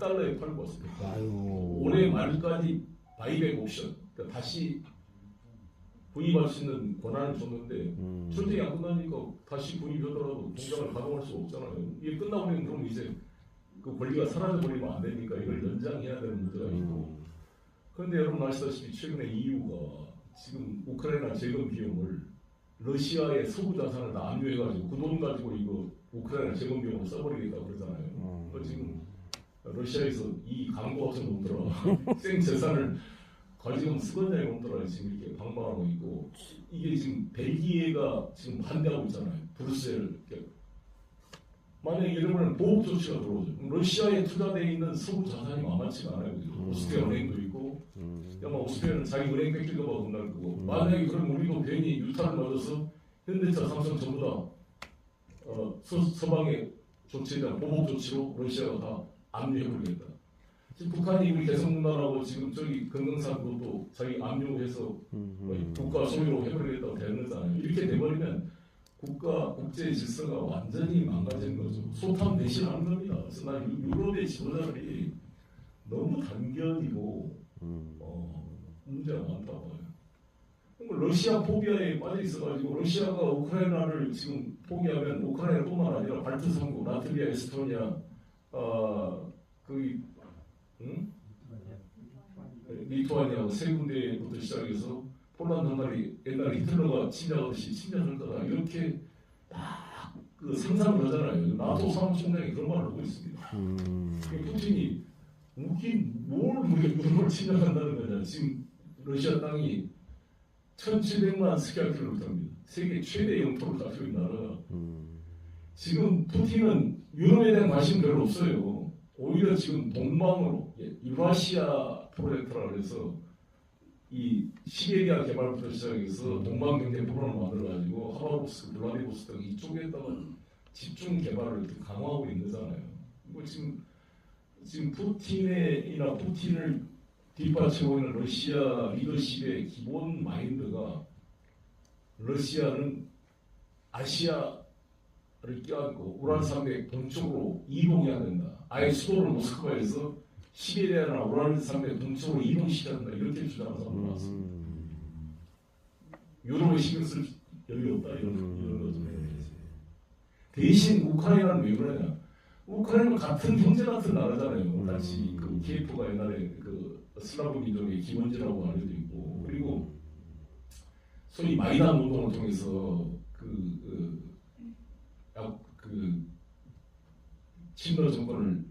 달러에 팔고 왔습니다. 아유. 올해 말까지 바이백 옵션 그러니까 다시 구입할 수 있는 권한을 줬는데 음. 전쟁이 안 끝나니까 다시 구입하더라도 공장을 가동할 수 없잖아요. 이게 끝나버리면 그럼 이제 그 권리가 사라져 버리면 안 되니까 이걸 연장해야 되는 문제가 있고 음. 그런데 여러분 아시다시피 최근에 EU가 지금 우크라이나 재건 비용을 러시아의 서구 자산을 다 압류해가지고 그 돈 가지고 이거 우크라이나 재건 비용을 써버리겠다고 그러잖아요. 음. 그 지금 러시아에서 이 광고 같은 놈들아 생 재산을 가지고 쓰건자의 놈들아 지금 이렇게 방방하고 있고 이게 지금 벨기에가 지금 반대하고 있잖아요. 브뤼셀. 만약에 이러면 보복 조치가 들어오죠. 러시아에 투자되어 있는 서구 자산이 만만치가 않아요. 음. 오스트리아 은행도 있고 음. 아마 오스트리아는 자기 은행 뺏길까 봐 겁날 거고 음. 만약에 그럼 우리도 괜히 유탄을 맞아서 현대차, 삼성 전부 다 어, 서, 서방의 조치에 대한 보복 조치로 러시아가 다 압류해버리겠다. 지금 북한이 우리 개성문화라고 지금 저기 금강산 그것도 자기 압류해서 국가 소유로 해버리겠다고 되는잖아요. 이렇게 돼버리면 국가 국제 질서가 완전히 망가지는 거죠. 소탐 대신하는 겁니다. 그래서 난 유- 유럽의 지도자들이 너무 단견이고 음. 어, 문제가 많다 봐요. 그럼 러시아 포비아에 빠져 있어가지고 러시아가 우크라이나를 지금 포기하면 우크라이나뿐만 아니라 발트 삼국, 라트비아, 에스토니아, 어, 그, 응? 리투아니아 세 군데부터 시작해서 폴란드, 헝가리 옛날에 히틀러가 침략하듯이 침략할 거다 이렇게 딱그 상상을 하잖아요. 나토 사무총장이 그런 말을 하고 있습니다. 음. 그 푸틴이 웃긴 뭘 우리가 유럽을 침략한다는 거냐. 지금 러시아 땅이 1700만 스퀘어 킬로미터입니다. 세계 최대 영토를 있는 나라가 음. 지금 푸틴은 유럽에 대한 관심 별로 없어요. 오히려 지금 동방으로 예, 유라시아 프로젝트라 그래서 이 시베리아 개발부터 시작해서 동방 경제 프로그램을 만들어가지고 하바롭스크, 블라디보스토크 이쪽에다가 집중 개발을 강화하고 있는 거잖아요. 이거 지금 지금 푸틴의이나 푸틴을 뒷받치고 있는 러시아 리더십의 기본 마인드가 러시아는 아시아 를 껴안고 우랄산맥 동쪽으로 이동해야 된다. 아예 수도를 모스크바에서 시베리아나 우랄산맥 동쪽으로 이동시켜야 된다. 이렇게 주장하는 사람이 많습니다. 음. 유럽에 신경 쓸 여유가 없다. 이런, 이런 거죠. 음. 대신 우크라이나는 왜 그러냐? 우크라이나는 같은 형제 같은 나라잖아요. 같이 그 음. 키예프가 옛날에 그 슬라브 민족의 기원지라고 알려져 있고 그리고 소위 마이단 운동을 통해서 친러 정권을